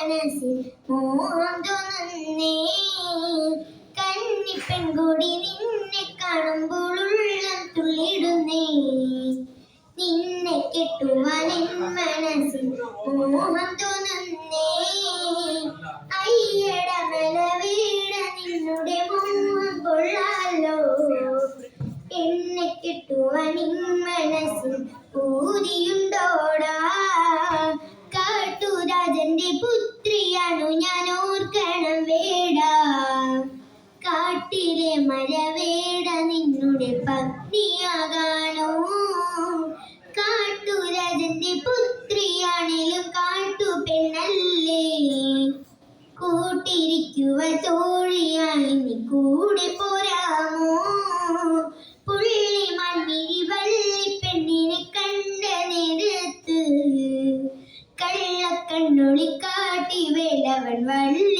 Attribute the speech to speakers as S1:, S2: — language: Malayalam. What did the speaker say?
S1: മനസ്സിൽ മോഹം തോന്നുന്നേ കന്നി പെൺകൊടി നിന്നെ കാണുമ്പോഴുള്ള തുള്ളിടുന്നേ. നിന്നെ കെട്ടുവാൻ മനസ്സിൽ മോഹം തോന്നുന്നേ കാട്ടിലെ മരവേട നിന്നുടെ പത്നിയാകാനോ കാട്ടുരാജന്റെ പുത്രിയാണേലും കാട്ടു പെണ്ണല്ലേ കൂട്ടിരിക്കുക തോഴിയായി നീ കൂടെ പോരാമോ? പുള്ളി മണ്ണിരി വള്ളി പെണ്ണിനെ കണ്ട നേരത്ത് കള്ളക്കണ്ണൊളി കാട്ടി വേലവൻ വള്ളി